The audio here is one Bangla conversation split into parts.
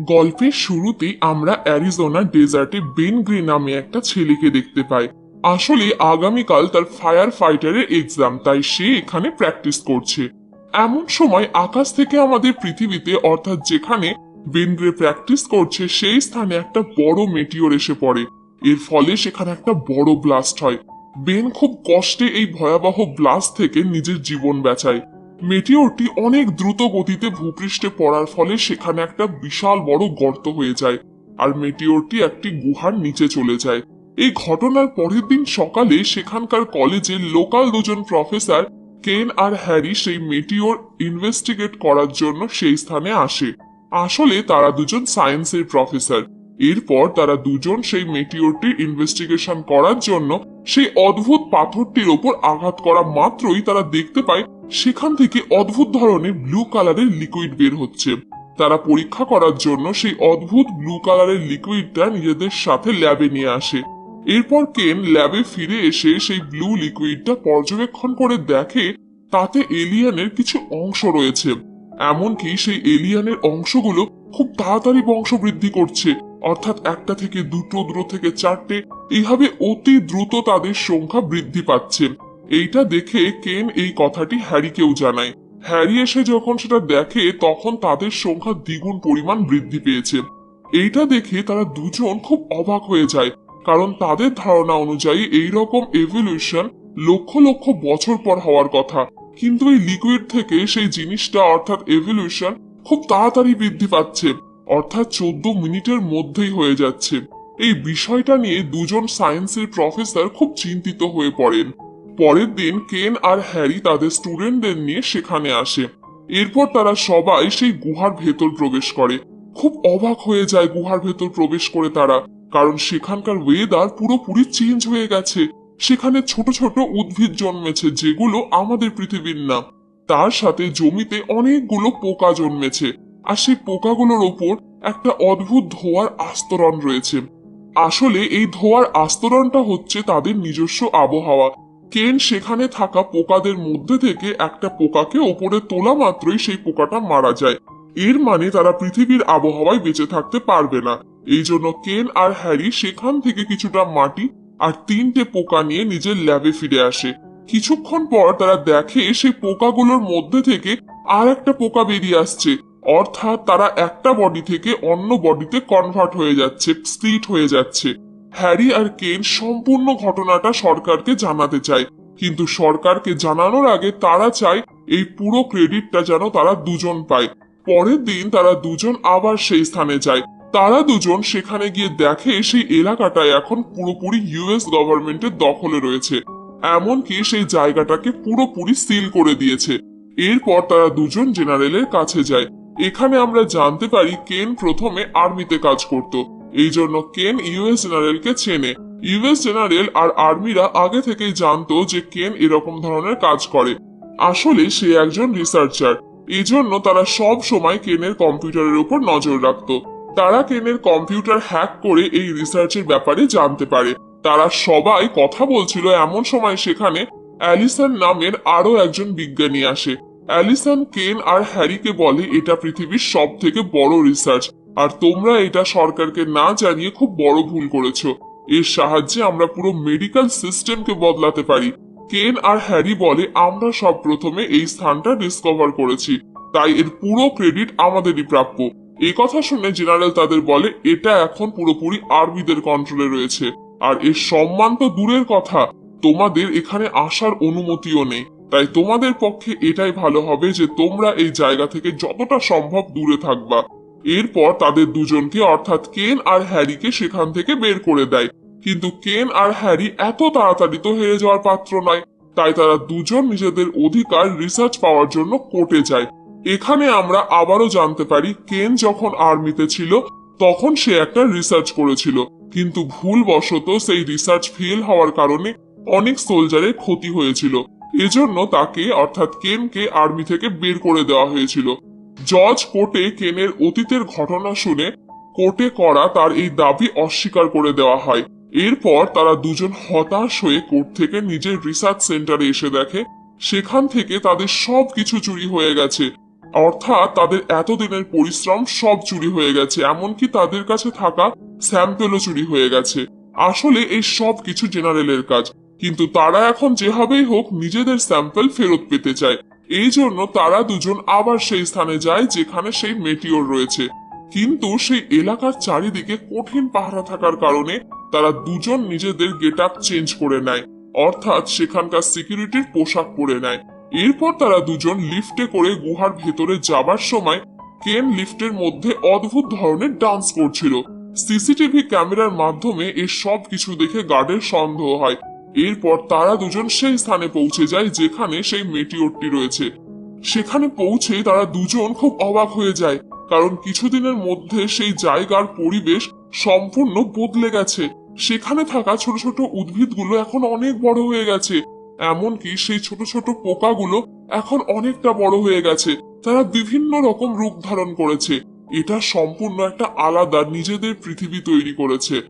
গল্পের শুরুতেই আমরা অ্যারিজোনা ডেজার্টে বেন গ্রে নামে একটা ছেলেকে দেখতে পাই। আসলে আগামীকাল তার ফায়ার ফাইটারের এক্সাম তাই সে এখানে প্র্যাকটিস করছে। এমন সময় আকাশ থেকে আমাদের পৃথিবীতে, অর্থাৎ যেখানে বেন গ্রে প্র্যাকটিস করছে, সেই স্থানে একটা বড় মেটিওর এসে পড়ে। এর ফলে সেখানে একটা বড় ব্লাস্ট হয়। বেন খুব কষ্টে এই ভয়াবহ ব্লাস্ট থেকে নিজের জীবন বাঁচায়। মেটিওরটি অনেক দ্রুত গতিতে ভূপৃষ্ঠে পড়ার ফলে সেখানে একটা বিশাল বড় গর্ত হয়ে যায়, আর মেটিওরটি একটি গুহার নিচে চলে যায়। এই ঘটনার পরের দিন সকালে সেখানকার কলেজে লোকাল দুজন প্রফেসর কেন আর হ্যারি সেই মেটিওর ইনভেস্টিগেট করার জন্য সেই স্থানে আসে। আসলে তারা দুজন সায়েন্সের প্রফেসর। এরপর তারা দুজন সেই মেটিওরটির ইনভেস্টিগেশন করার জন্য সেই অদ্ভুত পাথরটির ওপর আঘাত করা মাত্রই তারা দেখতে পায় সেখান থেকে অদ্ভুত ধরনের ব্লু কালারের লিকুইড বের হচ্ছে। তারা পরীক্ষা করার জন্য সেই অদ্ভুত ব্লু কালারের লিকুইডটা নিজেদের সাথে ল্যাবে নিয়ে আসে। এরপর কেন ল্যাবে ফিরে এসে সেই ব্লু লিকুইডটা পর্যবেক্ষণ করে দেখে তাতে এলিয়ানের কিছু অংশ রয়েছে। এমনকি সেই এলিয়ানের অংশগুলো খুব তাড়াতাড়ি বংশবৃদ্ধি করছে। অর্থাৎ একটা থেকে দুটো দুটো থেকে চারটে এইভাবে অতি দ্রুত তাদের সংখ্যা বৃদ্ধি পাচ্ছে। এইটা দেখে কেন এই কথাটি হ্যারিকেও জানায়। হ্যারি এসে যখন সেটা দেখে, তখন তাদের সংখ্যা দ্বিগুণ পরিমাণ বৃদ্ধি পেয়েছে। এইটা দেখে তারা দুজন খুব অবাক হয়ে যায়, কারণ তাদের ধারণা অনুযায়ী এই রকম এভলিউশন লক্ষ লক্ষ বছর পর হওয়ার কথা। কিন্তু এই লিকুইড থেকে সেই জিনিসটা, অর্থাৎ এভলিউশন খুব তাড়াতাড়ি বৃদ্ধি পাচ্ছে, অর্থাৎ চোদ্দ মিনিটের মধ্যেই হয়ে যাচ্ছে। এই বিষয়টা নিয়ে দুজন সায়েন্সের প্রফেসর খুব চিন্তিত হয়ে পড়েন। পরের দিন কেন আর হ্যারি তাদের স্টুডেন্টদের নিয়ে সেখানে আসে। এরপর তারা সবাই সেই গুহার ভেতর প্রবেশ করে। খুব অবাক হয়ে যায় গুহার ভেতর প্রবেশ করে তারা, কারণ সেখানকার ওয়েদার পুরোপুরি চেঞ্জ হয়ে গেছে। সেখানে ছোট ছোট উদ্ভিদ জন্মেছে, যেগুলো আমাদের পৃথিবীর না। তার সাথে জমিতে অনেকগুলো পোকা জন্মেছে, আর সেই পোকাগুলোর ওপর একটা অদ্ভুত ধোয়ার আস্তরণ রয়েছে। আসলে এই ধোয়ার আস্তরণটা হচ্ছে তাদের নিজস্ব আবহাওয়া কেন সেখানে থাকা পোকাদের মধ্যে থেকে একটা পোকাকে ওপরে তোলা মাত্রই সেই পোকাটা মারা যায়। এর মানে তারা পৃথিবীর আবহাওয়ায় বেঁচে থাকতে পারবে না। এই জন্য কেন আর হ্যারি সেখান থেকে কিছুটা মাটি আর তিনটে পোকা নিয়ে নিজের ল্যাবে ফিরে আসে। কিছুক্ষণ পর তারা দেখে সেই পোকাগুলোর মধ্যে থেকে আর একটা পোকা বেরিয়ে আসছে। অর্থাৎ তারা একটা বডি থেকে অন্য বডিতে কনভার্ট হয়ে যাচ্ছে স্প্লিট হয়ে যাচ্ছে। হ্যারি আর কেন সম্পূর্ণ ঘটনাটা সরকারকে জানাতে চায়। কিন্তু সরকারকে জানানোর আগে তারা চায় এই পুরো ক্রেডিটটা যেন তারা দুজন পায়। পরের দিন তারা দুজন আবার সেই স্থানে যায়। তারা দুজন সেখানে গিয়ে দেখে সেই এলাকাটায় এখন পুরোপুরি ইউএস গভর্নমেন্টের দখলে রয়েছে। এমনকি সেই জায়গাটাকে পুরোপুরি সিল করে দিয়েছে। এরপর তারা দুজন জেনারেলের কাছে যায়। এখানে আমরা জানতে পারি কেন প্রথমে আর্মিতে কাজ করত। এই জন্য কেন ইউএস জেনারেলকে চেনে। ইউএস জেনারেল আর আর্মিরা আগে থেকেই জানতো যে কেন এরকম ধরনের কাজ করে। আসলে সে একজন রিসার্চার। এই জন্য তারা সব সময় কেনের কম্পিউটারের উপর নজর রাখতো। তারা কেনের কম্পিউটার হ্যাক করে এই রিসার্চের ব্যাপারে জানতে পারে। তারা সবাই কথা বলছিল এমন সময় সেখানে অ্যালিসন নামের আরও একজন বিজ্ঞানী আসে। অ্যালিসন কেন আর হ্যারিকে বলে এটা পৃথিবীর সব থেকে বড় রিসার্চ। আর তোমরা এটা সরকারকে না জানিয়ে খুব বড় ভুল করেছ। এর সাহায্যে আমরা পুরো মেডিকেল সিস্টেমকে বদলাতে পারি। কেন আর হ্যারি বলে, আমরা সব প্রথমে এই স্থানটা ডিসকভার করেছি। তাই এর পুরো ক্রেডিট আমাদেরই প্রাপ্য। এই কথা শুনে জেনারেল তাদের বলে, এটা এখন পুরোপুরি আর্মিদের কন্ট্রোলে রয়েছে। আর এর সম্মান তো দূরের কথা। তোমাদের এখানে আসার অনুমতিও নেই। তাই তোমাদের পক্ষে এটাই ভালো হবে যে তোমরা এই জায়গা থেকে যতটা সম্ভব দূরে থাকবা। এরপর তাদের দুজনকে অর্থাৎ কেন আর হ্যারিকে সেখান থেকে বের করে দেয়। কিন্তু কেন আর হ্যারি এত তাড়াতাড়ি তো হেরে যাওয়ার পাত্র নয়। তাই তারা দুজন নিজেদের অধিকার রিসার্চ পাওয়ার জন্য কোর্টে যায়। এখানে আমরা আবারও জানতে পারি কেন যখন আর্মিতে ছিল, তখন সে একটা রিসার্চ করেছিল। কিন্তু ভুলবশত সেই রিসার্চ ফেল হওয়ার কারণে অনেক সোলজারের ক্ষতি হয়েছিল। এজন্য তাকে, অর্থাৎ কেনকে, আর্মি থেকে বের করে দেওয়া হয়েছিল। জজ কোর্টে কেনের অতীতের ঘটনা শুনে কোর্টে করা তার এই দাবি অস্বীকার করে দেওয়া হয়। এরপর তারা দুজন হতাশ হয়ে কোর্ট থেকে নিজের রিসার্চ সেন্টারে এসে দেখে, সেখান থেকে তাদের সব কিছু চুরি হয়ে গেছে। অর্থাৎ তাদের এতদিনের পরিশ্রম সব চুরি হয়ে গেছে, এমনকি তাদের কাছে থাকা স্যাম্পেলও চুরি হয়ে গেছে। আসলে এই সব কিছু জেনারেলের কাজ, কিন্তু তারা এখন যেভাবেই হোক নিজেদের স্যাম্পেল ফেরত পেতে চায়। এই জন্য তারা দুজন আবার সেই স্থানে যায় যেখানে সেই মেটিওর রয়েছে। কিন্তু সেই এলাকার চারিদিকে কঠিন পাহারা থাকার কারণে তারা দুজন নিজেদের গেট আপ চেঞ্জ করে নেয়, অর্থাৎ সেখানকার সিকিউরিটির পোশাক পরে নেয়। এরপর তারা দুজন লিফটে করে গুহার ভেতরে যাবার সময় কেন লিফটের মধ্যে অদ্ভুত ধরনের ডান্স করছিল। সিসিটিভি ক্যামেরার মাধ্যমে এর সব কিছু দেখে গার্ডের সন্দেহ হয়। এরপর তারা দুজন সেই স্থানে পৌঁছে যায় যেখানে সেই মেটিওরটি রয়েছে। সেখানে পৌঁছে তারা দুজন খুব অবাক হয়ে যায়, কারণ কিছুদিনের মধ্যে সেই জায়গার পরিবেশ সম্পূর্ণ বদলে গেছে। সেখানে থাকা ছোট ছোট উদ্ভিদগুলো এখন অনেক বড় হয়ে গেছে, এমনকি সেই ছোট ছোট পোকাগুলো এখন অনেকটা বড় হয়ে গেছে। তারা বিভিন্ন রকম রূপ ধারণ করেছে। এটা সম্পূর্ণ একটা আলাদা নিজেদের পৃথিবী তৈরি করেছে।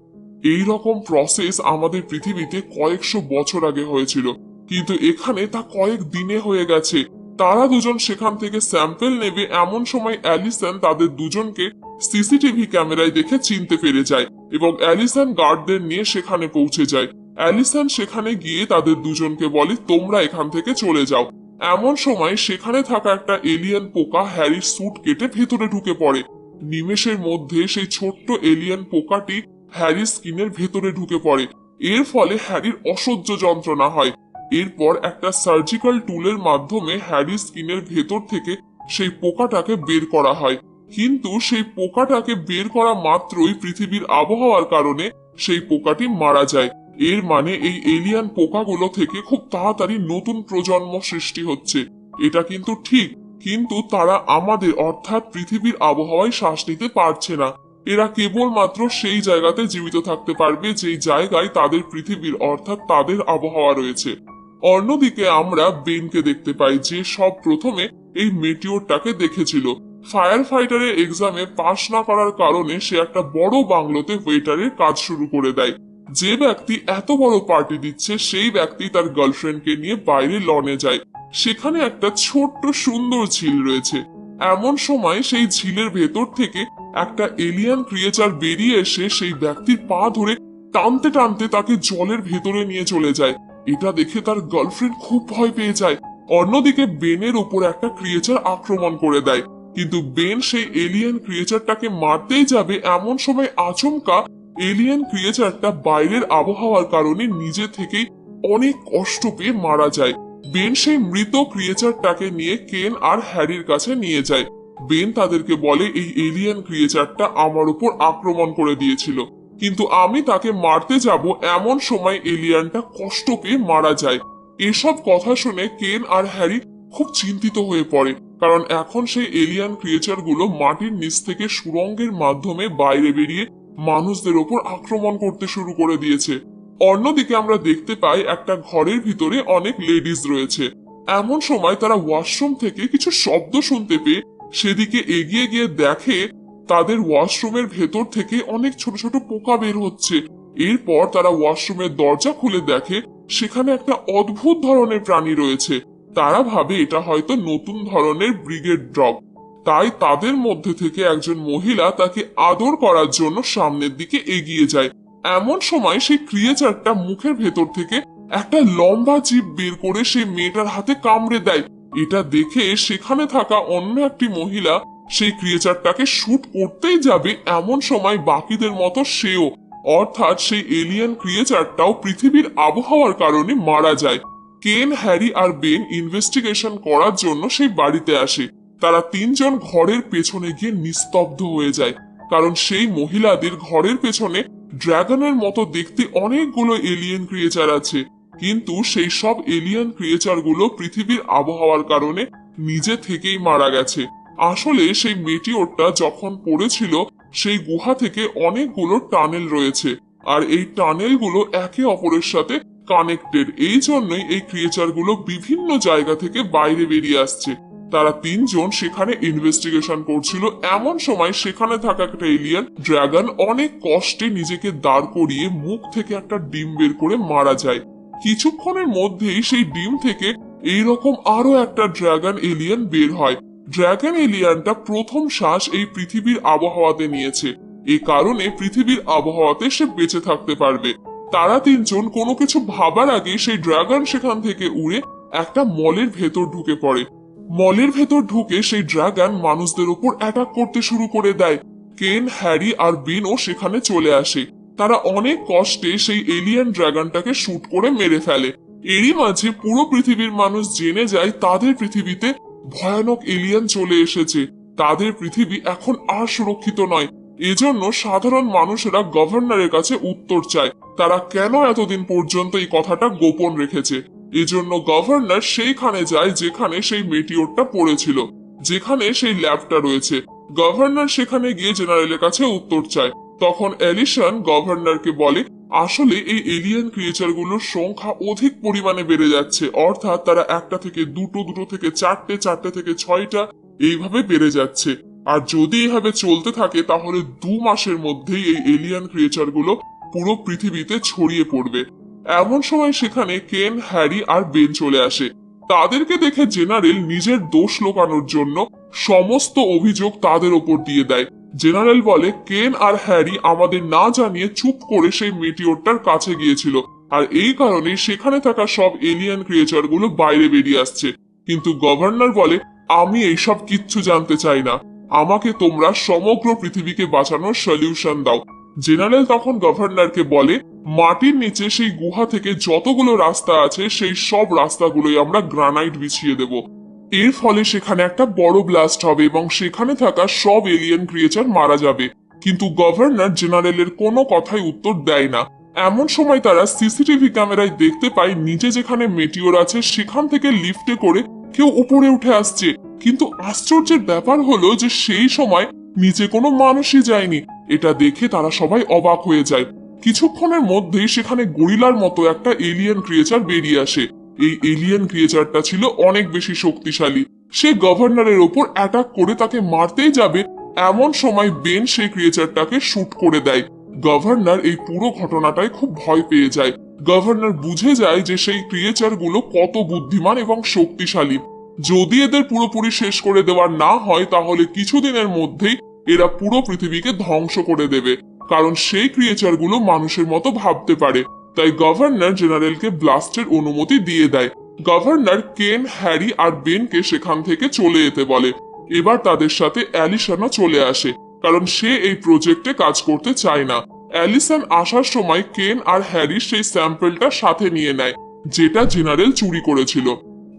এই রকম প্রসেস আমাদের পৃথিবীতে কয়েকশো বছর আগে হয়েছিল। কিন্তু এখানে তা কয়েক দিনে হয়ে গেছে। তারা দুজন সেখান থেকে স্যাম্পল নেবে, এমন সময় অ্যালিসন তাদের দুজনকে সিসিটিভি ক্যামেরায় দেখে চিনতে পেরে যায় এবং অ্যালিসন গার্ডদের নিয়ে সেখানে পৌঁছে যায়। অ্যালিসন সেখানে গিয়ে তাদের দুজনকে বলে, তোমরা এখান থেকে চলে যাও। এমন সময় সেখানে থাকা একটা এলিয়ান পোকা হ্যারির স্যুট কেটে ভেতরে ঢুকে পড়ে। নিমেষের মধ্যে সেই ছোট্ট এলিয়ান পোকাটি হ্যারির স্কিনের ভেতরে ঢুকে পড়ে। এর ফলে হ্যারির অসহ্য যন্ত্রণা হয়। এরপর একটা সার্জিক্যাল টুলের মাধ্যমে হ্যারি স্কিনের ভেতর থেকে সেই পোকাটাকে বের করা হয়। কিন্তু সেই পোকাটাকে বের করা মাত্রই পৃথিবীর আবহাওয়ার কারণে সেই পোকাটি মারা যায়। এর মানে এই এলিয়ান পোকাগুলো থেকে খুব তাড়াতাড়ি নতুন প্রজন্ম সৃষ্টি হচ্ছে। এটা কিন্তু ঠিক, কিন্তু তারা আমাদের অর্থাৎ পৃথিবীর আবহাওয়ায় শ্বাস নিতে পারছে না। এরা কেবলমাত্র সেই জায়গাতে জীবিত থাকতে পারবে যেই জায়গায় তাদের পৃথিবীর অর্থাৎ তাদের আবহাওয়া রয়েছে। অন্যদিকে আমরা বেনকে দেখতে পাই, যে সব প্রথমে এই মেটিওরটাকে দেখেছিল। ফায়ার ফাইটারের এক্সামে পাশ না করার কারণে সে একটা বড় বাংলোতে ওয়েটারের কাজ শুরু করে দেয়। যে ব্যক্তি এত বড় পার্টি দিচ্ছে, সেই ব্যক্তি তার গার্লফ্রেন্ডকে নিয়ে বাইরে লনে যায়। সেখানে একটা ছোট্ট সুন্দর ঝিল রয়েছে। এমন সময় সেই ঝিলের ভেতর থেকে একটা এলিয়ান ক্রিয়েচার বেরিয়ে এসে সেই ব্যক্তির পা ধরে টানতে টানতে তাকে জলের ভেতরে নিয়ে চলে যায়। এটা দেখে তার গার্লফ্রেন্ড খুব ভয় পেয়ে যায়। অন্যদিকে বেনের উপর একটা ক্রিয়েচার আক্রমণ করে দেয়। কিন্তু বেন সেই এলিয়ান ক্রিয়েচারটাকে মারতেই যাবে এমন সময় আচমকা এলিয়ান ক্রিয়েচারটা বাইরের আবহাওয়ার কারণে নিজে থেকেই অনেক কষ্ট পেয়ে মারা যায়। বেন সেই মৃত ক্রিয়েচারটাকে নিয়ে কেন আর হ্যারির কাছে নিয়ে যায়। বেন তাদেরকে বলে, এই এলিয়ান ক্রিয়েচারটা আমার উপর আক্রমণ করে দিয়েছিল। কিন্তু আমি তাকে মারতে যাব এমন সময় এলিয়ানটা কষ্ট পেয়ে মারা যায়। এসব কথা শুনে কেন আর হ্যারি খুব চিন্তিত হয়ে পড়ে, কারণ এখন সেই এলিয়ান ক্রিয়েচারগুলো মাটির নিচ থেকে সুরঙ্গের মাধ্যমে বাইরে বেরিয়ে মানুষদের ওপর আক্রমণ করতে শুরু করে দিয়েছে। অন্যদিকে আমরা দেখতে পাই একটা ঘরের ভিতরে অনেক লেডিস রয়েছে। এমন সময় তারা ওয়াশরুম থেকে কিছু শব্দ শুনতে পেয়ে সেদিকে এগিয়ে গিয়ে দেখে তাদের ওয়াশরুমের ভেতর থেকে অনেক ছোট ছোট পোকা বের হচ্ছে। এরপর তারা ওয়াশরুমের দরজা খুলে দেখে সেখানে একটা অদ্ভুত ধরনের প্রাণী রয়েছে। তারা ভাবে এটা হয়তো নতুন ধরনের ব্রিগেড ডগ তাই তাদের মধ্যে থেকে একজন মহিলা তাকে আদর করার জন্য সামনের দিকে এগিয়ে যায়। এমন সময় সেই ক্রিয়েচারটা মুখের ভেতর থেকে একটা লম্বা জীব বের করে সেই মেয়েটার হাতে কামড়ে দেয়। এটা দেখে সেখানে থাকা অন্য একটি মহিলা সেই ক্রিয়েচারটাকে শুট করতেই যাবে এমন সময় বাকিদের মতো সেও। অর্থাৎ সেই এলিয়ান ক্রিয়েচারটাও পৃথিবীর আবহাওয়ার কারণে মারা যায়। কেন, হ্যারি আর বেন ইনভেস্টিগেশন করার জন্য সেই বাড়িতে আসে। তারা তিনজন ঘরের পেছনে গিয়ে নিস্তব্ধ হয়ে যায়। কারণ সেই মহিলাদের ঘরের পেছনে ড্রাগনের মতো দেখতে অনেকগুলো এলিয়েন ক্রিয়েচার আছে। কিন্তু সেই সব এলিয়ান ক্রিয়েচারগুলো পৃথিবীর আবহাওয়ার কারণে নিজে থেকেই মারা গেছে। আসলে সেই মেটিওরটা যখন পড়েছিল, সেই গুহা থেকে অনেকগুলো টানেল রয়েছে। আর এই টানেলগুলো একে অপরের সাথে কানেক্টেড এই জন্যই এই ক্রিয়েচারগুলো বিভিন্ন জায়গা থেকে বাইরে বেরিয়ে আসছে। তারা তিনজন সেখানে ইনভেস্টিগেশন করছিল। এমন সময় সেখানে থাকা একটা এলিয়ান ড্রাগন অনেক কষ্টে নিজেকে দাঁড় করিয়ে মুখ থেকে একটা ডিম বের করে মারা যায়। কিছুক্ষণের মধ্যেই সেই ডিম থেকে এইরকম আরও একটা ড্রাগন এলিয়ান বের হয়। ড্রাগন এলিয়ানটা প্রথম শ্বাস এই পৃথিবীর আবহাওয়াতে নিয়েছে। এই কারণে পৃথিবীর আবহাওয়াতে সে বেঁচে থাকতে পারবে। তারা তিনজন কোনো কিছু ভাবার আগে সেই ড্রাগন সেখান থেকে উড়ে একটা মলের ভেতর ঢুকে পড়ে। মলের ভেতর ঢুকে সেই ড্রাগন মানুষদের উপর অ্যাটাক করতে শুরু করে দেয়। কেন, হ্যারি আর বিনও সেখানে চলে আসে। তারা অনেক কষ্টে সেই এলিয়ান ড্রাগনটাকে শুট করে মেরে ফেলে। এরই মাঝে পুরো পৃথিবীর মানুষ জেনে যায় তাদের পৃথিবীতে ভয়ানক এলিয়ান চলে এসেছে। তাদের পৃথিবী এখন আর সুরক্ষিত নয়। এজন্য সাধারণ মানুষেরা গভর্নরের কাছে উত্তর চায়, তারা কেন এতদিন পর্যন্ত এই কথাটা গোপন রেখেছে? এজন্য গভর্নর সেইখানে যায় যেখানে সেই মেটিওরটা পড়েছিল, যেখানে সেই ল্যাবটা রয়েছে। গভর্নর সেখানে গিয়ে জেনারেলের কাছে উত্তর চায়। তখন অ্যালিসন গভর্নরকে বলে, আসলে এই এলিয়েন ক্রিয়েচারগুলোর সংখ্যা অধিক পরিমাণে বেড়ে যাচ্ছে। অর্থাৎ তারা একটা থেকে দুটো দুটো থেকে চারটে চারটে থেকে ছয়টা এইভাবে বেড়ে যাচ্ছে। আর যদি এইভাবে চলতে থাকে, তাহলে দু মাসের মধ্যেই এই এলিয়ান ক্রিয়েচারগুলো পুরো পৃথিবীতে ছড়িয়ে পড়বে। এমন সময় সেখানে কেন, হ্যারি আর বেন চলে আসে। তাদেরকে দেখে জেনারেল নিজের দোষ লোকানোর জন্য সমস্ত অভিযোগ তাদের ওপর দিয়ে দেয়। জেনারেল বলে, কেন আর হ্যারি আমাদের না জানিয়ে চুপ করে সেই মেটিওরটার কাছে গিয়েছিল। আর এই কারণে সেখানে থাকা সব এলিয়ান ক্রিয়েচারগুলো বাইরে বেরিয়ে আসছে। কিন্তু গভর্নর বলে, আমি এইসব কিচ্ছু জানতে চাই না। আমাকে তোমরা সমগ্র পৃথিবীকে বাঁচানোর সলিউশন দাও। জেনারেল তখন গভর্নরকে বলে, মাটির নিচে সেই গুহা থেকে যতগুলো রাস্তা আছে, সেই সব রাস্তাগুলোই আমরা গ্রানাইট বিছিয়ে দেব। এর ফলে সেখানে একটা বড় ব্লাস্ট হবে এবং সেখানে থাকা সব এলিয়েন ক্রিয়েচার মারা যাবে। কিন্তু গভর্নর জেনারেলের কোনো কথাই উত্তর দেয় না। এমন সময় তারা সিসিটিভি ক্যামেরায় দেখতে পায়, নিচে যেখানে মেটিওর আছে, সেখান থেকে লিফটে করে কেউ উপরে উঠে আসছে। কিন্তু আশ্চর্যের ব্যাপার হলো যে সেই সময় নিচে কোনো মানুষই যায়নি। এটা দেখে তারা সবাই অবাক হয়ে যায়। কিছুক্ষণের মধ্যেই সেখানে গরিলার মতো একটা এলিয়েন ক্রিয়েচার বেরিয়ে আসে। এই এলিয়েন ক্রিয়েচারটা ছিল অনেক বেশি শক্তিশালী। সে গভর্নরের ওপর অ্যাটাক করে তাকে মারতেই যাবে, এমন সময় বেন সেই ক্রিয়েচারটাকে শুট করে দেয়। গভর্নর এই পুরো ঘটনাটায় খুব ভয় পেয়ে যায়। গভর্নর বুঝে যায় যে সেই ক্রিয়েচারগুলো কত বুদ্ধিমান এবং শক্তিশালী। যদি এদের পুরোপুরি শেষ করে দেওয়া না হয়, তাহলে কিছুদিনের মধ্যেই এরা পুরো পৃথিবীকে ধ্বংস করে দেবে। কারণ সেই ক্রিয়েচারগুলো মানুষের মতো ভাবতে পারে। তাই গভর্নর জেনারেলকে ব্লাস্টের অনুমতি দিয়ে দেয়। গভর্নর কেন হ্যারি আর বেনকে সেখান থেকে চলে যেতে বলে। এবার তাদের সাথে অ্যালিসনও চলে আসে। কারণ সে এই প্রজেক্টে কাজ করতে চায় না। অ্যালিসন আসার সময় কেন আর হ্যারি সেই স্যাম্পলটা সাথে নিয়ে নেয়, যেটা জেনারেল চুরি করেছিল।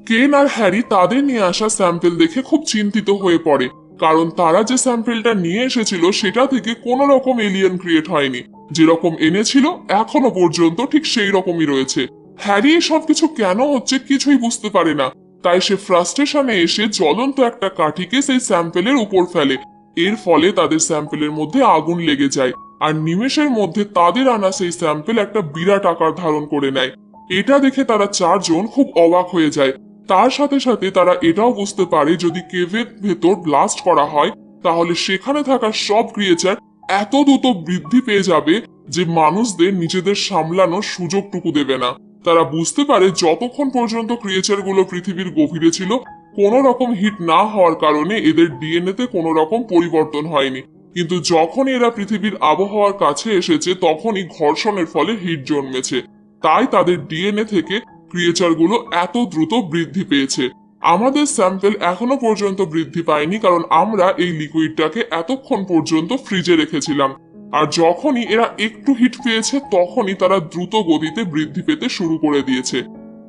কেন আর হ্যারি তাদের নিয়ে আসা স্যাম্পল দেখে খুব চিন্তিত হয়ে পড়ে। কারণ তারা যে স্যাম্পলটা নিয়ে এসেছিল সেটা থেকে কোনো রকম এলিয়েন ক্রিয়েট হয়নি। যেরকম এনেছিল, এখনও পর্যন্ত ঠিক সেই রকমই রয়েছে। হ্যারি, সবকিছু কেন হচ্ছে কিছুই বুঝতে পারে না। তাই সে ফ্রাস্ট্রেশনে এসে জ্বলন্ত একটা কাঠিকে সেই স্যাম্পেলের উপর ফেলে। এর ফলে তাদের স্যাম্পেলের মধ্যে আগুন লেগে যায় আর নিমেষের মধ্যে তাদের আনা সেই স্যাম্পেল একটা বিরাট আকার ধারণ করে নেয়। এটা দেখে তারা চারজন খুব অবাক হয়ে যায়। তার সাথে সাথে তারা এটাও বুঝতে পারে যদি কেভের ভেতর ব্লাস্ট করা হয়, তাহলে সেখানে থাকা সব ক্রিয়েচার এত দ্রুত বৃদ্ধি পেয়ে যাবে যে মানুষদের নিজেদের সামলানোর সুযোগটুকু দেবে না। তারা বুঝতে পারে যতক্ষণ পর্যন্ত ক্রিয়েচারগুলো পৃথিবীর গভীরে ছিল, কোনো রকম হিট না হওয়ার কারণে এদের ডিএনএ তে কোনো রকম পরিবর্তন হয়নি। কিন্তু যখন এরা পৃথিবীর আবহাওয়ার কাছে এসেছে, তখনই ঘর্ষণের ফলে হিট জন্মেছে। তাই তাদের ডিএনএ থেকে ক্রিয়েচারগুলো এত দ্রুত বৃদ্ধি পেয়েছে। আমাদের স্যাম্পেল এখনও পর্যন্ত বৃদ্ধি পায়নি কারণ আমরা এই লিকুইডটাকে এতক্ষণ পর্যন্ত ফ্রিজে রেখেছিলাম। আর যখনই এরা একটু হিট পেয়েছে, তখনই তারা দ্রুত গতিতে বৃদ্ধি পেতে শুরু করে দিয়েছে।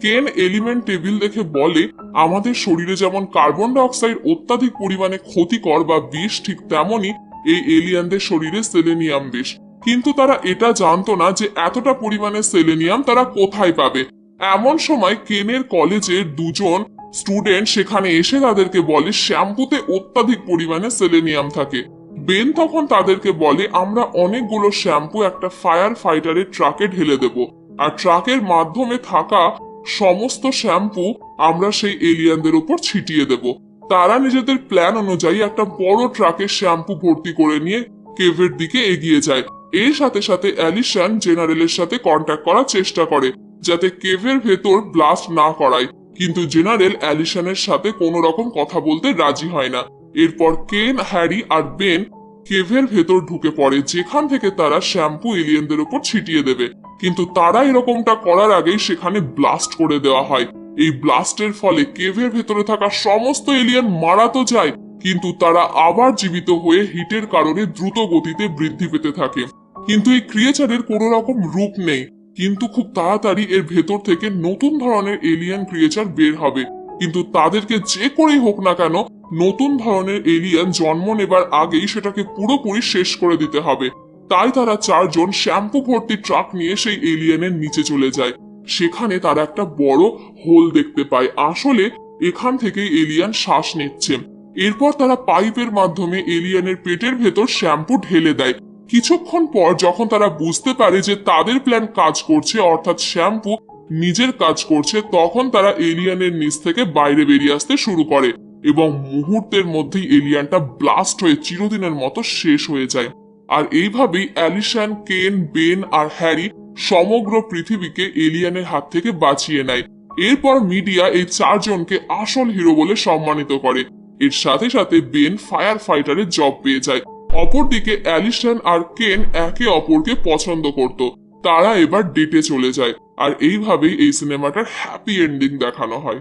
কেন এলিমেন্ট টেবিল দেখে বলে, আমাদের শরীরে যেমন কার্বন ডাইঅক্সাইড অত্যাধিক পরিমাণে ক্ষতিকর বা বিষ ঠিক তেমনই এই এলিয়ানদের শরীরে সেলেনিয়াম বিষ। কিন্তু তারা এটা জানতো না যে এতটা পরিমাণে সেলেনিয়াম তারা কোথায় পাবে। এমন সময় কেনের কলেজের দুজন স্টুডেন্ট সেখানে এসে তাদেরকে বলে, শ্যাম্পুতে অত্যাধিক পরিমাণে সেলেনিয়াম থাকে। বেন তখন তাদেরকে বলে, আমরা অনেকগুলো শ্যাম্পু একটা ফায়ার ফাইটারের ট্রাকে ঢেলে দেব। আর ট্রাকের মাধ্যমে থাকা সমস্ত শ্যাম্পু আমরা সেই এলিয়ানদের উপর ছিটিয়ে দেব। তারা নিজেদের প্ল্যান অনুযায়ী একটা বড় ট্রাকে শ্যাম্পু ভর্তি করে নিয়ে কেভের দিকে এগিয়ে যায়। এর সাথে সাথে অ্যালিশন জেনারেলের সাথে কন্ট্যাক্ট করার চেষ্টা করে। যাতে কেভের ভেতর ব্লাস্ট না করায়। কিন্তু জেনারেল অ্যালিসনের সাথে কোনো রকম কথা বলতে রাজি হয় না। এরপর কেন হ্যারি আর বেন কেভের ভেতর ঢুকে পড়ে, যেখান থেকে তারা শ্যাম্পু এলিয়েনদের উপর ছিটিয়ে দেবে। কিন্তু তারা এরকমটা করার আগেই সেখানে ব্লাস্ট করে দেওয়া হয়। এই ব্লাস্টের ফলে কেভের ভেতরে থাকা সমস্ত এলিয়েন মারা তো যায়, কিন্তু তারা আবার জীবিত হয়ে হিটের কারণে দ্রুত গতিতে বৃদ্ধি পেতে থাকে। কিন্তু এই ক্রিয়েচারের কোনো রকম রূপ নেই। কিন্তু খুব তাড়াতাড়ি এর ভেতর থেকে নতুন ধরনের এলিয়ান ক্রিয়েচার বের হবে। কিন্তু তাদেরকে যে করেই হোক না কেন, নতুন ধরনের এলিয়ান জন্ম নেবার আগেই সেটাকে পুরোপুরি শেষ করে দিতে হবে। তাই তারা চারজন শ্যাম্পু ভর্তি ট্রাক নিয়ে সেই এলিয়ানের নিচে চলে যায়। সেখানে তারা একটা বড় হোল দেখতে পায়। আসলে এখান থেকেই এলিয়ান শ্বাস নিচ্ছে। এরপর তারা পাইপের মাধ্যমে এলিয়ানের পেটের ভেতর শ্যাম্পু ঢেলে দেয়। কিছুক্ষণ পর যখন তারা বুঝতে পারে যে তাদের প্ল্যান কাজ করছে, অর্থাৎ শ্যাম্পু নিজের কাজ করছে, তখন তারা এলিয়ানের নিচ থেকে বাইরে বেরিয়ে আসতে শুরু করে এবং মুহূর্তের মধ্যেই এলিয়ানটা ব্লাস্ট হয়ে চিরদিনের মতো শেষ হয়ে যায়। আর এইভাবেই অ্যালিশান, কেন, বেন আর হ্যারি সমগ্র পৃথিবীকে এলিয়ানের হাত থেকে বাঁচিয়ে নেয়। এরপর মিডিয়া এই চারজনকে আসল হিরো বলে সম্মানিত করে। এর সাথে সাথে বেন ফায়ার ফাইটারের জব পেয়ে যায়। অপরদিকে অ্যালিসন আর কেন একে অপরকে পছন্দ করত। তারা এবার ডেটে চলে যায়, আর এইভাবেই এই সিনেমাটার হ্যাপি এন্ডিং দেখানো হয়।